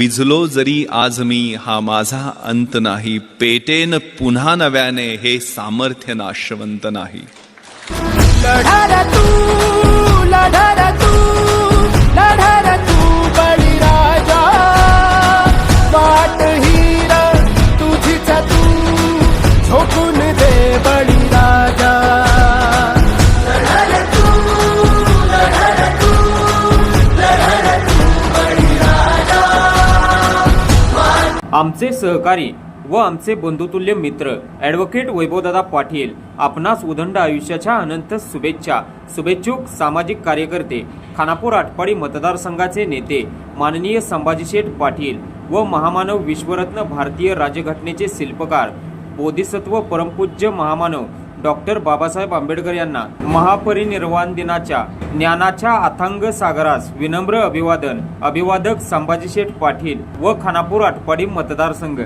विझलो जरी आज मी हा माझा अंत नाही. पेटेन पुन्हा नव्याने हे सामर्थ्य नाशवंत नाही. लढार तू तू वाट तू झोकून दे बळी. आमचे सहकारी व आमचे बंधुतुल्य मित्र ॲडव्होकेट वैभवदादा पाटील आपणास उदंड आयुष्याच्या अनंत शुभेच्छा. शुभेच्छुक सामाजिक कार्यकर्ते खानापूर आटपाडी मतदारसंघाचे नेते माननीय संभाजी शेठ पाटील व महामानव विश्वरत्न भारतीय राज्यघटनेचे शिल्पकार बोधिसत्व परमपूज्य महामानव डॉक्टर बाबासाहेब आंबेडकर यांना महापरिनिर्वाण दिनाच्या ज्ञानाच्या अथांग सागरास विनम्र अभिवादन. अभिवादक संभाजी शेठ पाटील व खानापूर आटपाडी मतदारसंघ.